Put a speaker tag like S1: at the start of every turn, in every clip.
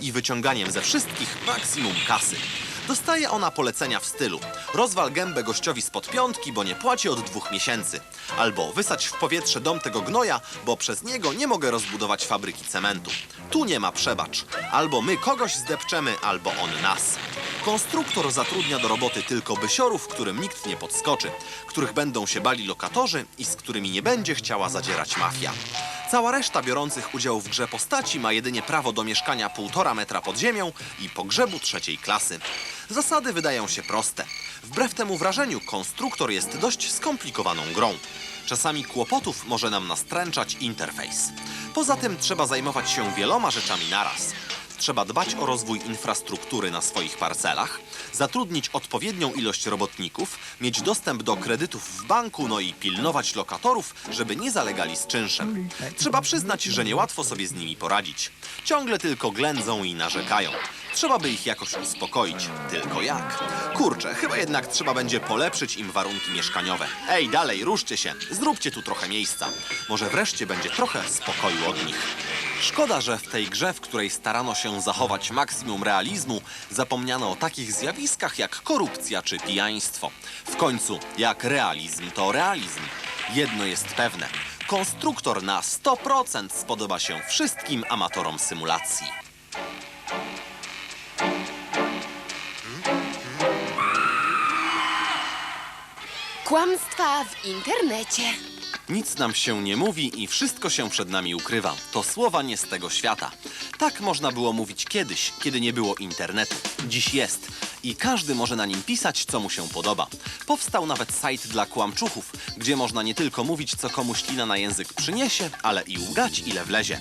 S1: i wyciąganiem ze wszystkich maksimum kasy. Dostaje ona polecenia w stylu rozwal gębę gościowi spod piątki, bo nie płaci od dwóch miesięcy. Albo wysać w powietrze dom tego gnoja, bo przez niego nie mogę rozbudować fabryki cementu. Tu nie ma przebacz. Albo my kogoś zdepczemy, albo on nas. Konstruktor zatrudnia do roboty tylko bysiorów, którym nikt nie podskoczy, których będą się bali lokatorzy i z którymi nie będzie chciała zadzierać mafia. Cała reszta biorących udział w grze postaci ma jedynie prawo do mieszkania półtora metra pod ziemią i pogrzebu trzeciej klasy. Zasady wydają się proste. Wbrew temu wrażeniu, konstruktor jest dość skomplikowaną grą. Czasami kłopotów może nam nastręczać interfejs. Poza tym trzeba zajmować się wieloma rzeczami naraz. Trzeba dbać o rozwój infrastruktury na swoich parcelach, zatrudnić odpowiednią ilość robotników, mieć dostęp do kredytów w banku, no i pilnować lokatorów, żeby nie zalegali z czynszem. Trzeba przyznać, że niełatwo sobie z nimi poradzić. Ciągle tylko ględzą i narzekają. Trzeba by ich jakoś uspokoić. Tylko jak? Kurczę, chyba jednak trzeba będzie polepszyć im warunki mieszkaniowe. Ej, dalej, ruszcie się. Zróbcie tu trochę miejsca. Może wreszcie będzie trochę spokoju od nich. Szkoda, że w tej grze, w której starano się zachować maksimum realizmu, zapomniano o takich zjawiskach jak korupcja czy pijaństwo. W końcu, jak realizm, to realizm. Jedno jest pewne. Konstruktor na 100% spodoba się wszystkim amatorom symulacji.
S2: Kłamstwa w internecie.
S1: Nic nam się nie mówi i wszystko się przed nami ukrywa. To słowa nie z tego świata. Tak można było mówić kiedyś, kiedy nie było internetu. Dziś jest i każdy może na nim pisać, co mu się podoba. Powstał nawet sajt dla kłamczuchów, gdzie można nie tylko mówić, co komu ślina na język przyniesie, ale i łgać, ile wlezie.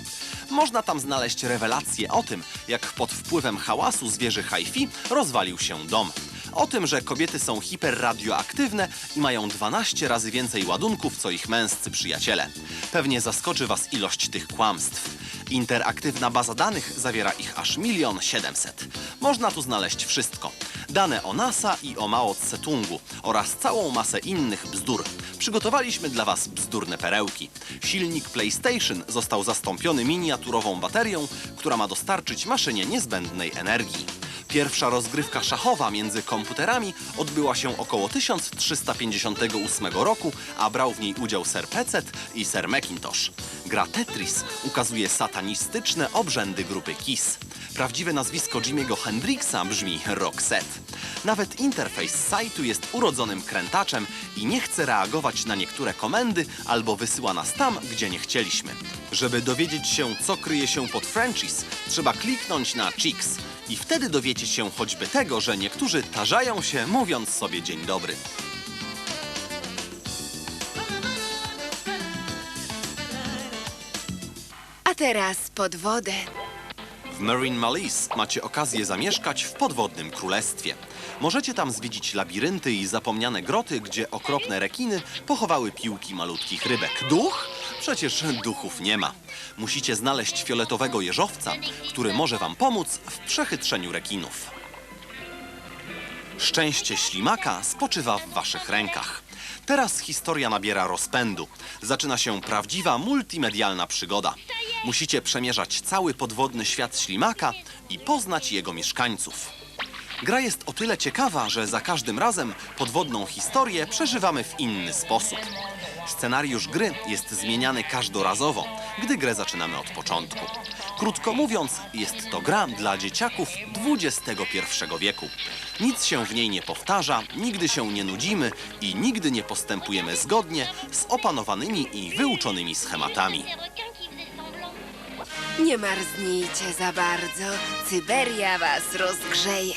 S1: Można tam znaleźć rewelacje o tym, jak pod wpływem hałasu z wieży hi-fi rozwalił się dom. O tym, że kobiety są hiperradioaktywne i mają 12 razy więcej ładunków, co ich męscy przyjaciele. Pewnie zaskoczy Was ilość tych kłamstw. Interaktywna baza danych zawiera ich aż milion siedemset. Można tu znaleźć wszystko. Dane o NASA i o Mao Tse-tungu oraz całą masę innych bzdur. Przygotowaliśmy dla Was bzdurne perełki. Silnik PlayStation został zastąpiony miniaturową baterią, która ma dostarczyć maszynie niezbędnej energii. Pierwsza rozgrywka szachowa między komputerami odbyła się około 1358 roku, a brał w niej udział Sir Pecet i Sir Macintosh. Gra Tetris ukazuje satanistyczne obrzędy grupy KISS. Prawdziwe nazwisko Jimmy'ego Hendrixa brzmi Roxette. Nawet interfejs sajtu jest urodzonym krętaczem i nie chce reagować na niektóre komendy albo wysyła nas tam, gdzie nie chcieliśmy. Żeby dowiedzieć się, co kryje się pod franchise, trzeba kliknąć na Chicks i wtedy dowiecie się choćby tego, że niektórzy tarzają się mówiąc sobie dzień dobry.
S2: A teraz pod wodę.
S1: W Marine Malice macie okazję zamieszkać w podwodnym królestwie. Możecie tam zwiedzić labirynty i zapomniane groty, gdzie okropne rekiny pochowały piłki malutkich rybek. Duch? Przecież duchów nie ma. Musicie znaleźć fioletowego jeżowca, który może wam pomóc w przechytrzeniu rekinów. Szczęście ślimaka spoczywa w waszych rękach. Teraz historia nabiera rozpędu. Zaczyna się prawdziwa multimedialna przygoda. Musicie przemierzać cały podwodny świat ślimaka i poznać jego mieszkańców. Gra jest o tyle ciekawa, że za każdym razem podwodną historię przeżywamy w inny sposób. Scenariusz gry jest zmieniany każdorazowo, gdy grę zaczynamy od początku. Krótko mówiąc, jest to gra dla dzieciaków XXI wieku. Nic się w niej nie powtarza, nigdy się nie nudzimy i nigdy nie postępujemy zgodnie z opanowanymi i wyuczonymi schematami.
S2: Nie marznijcie za bardzo. Cyberia was rozgrzeje.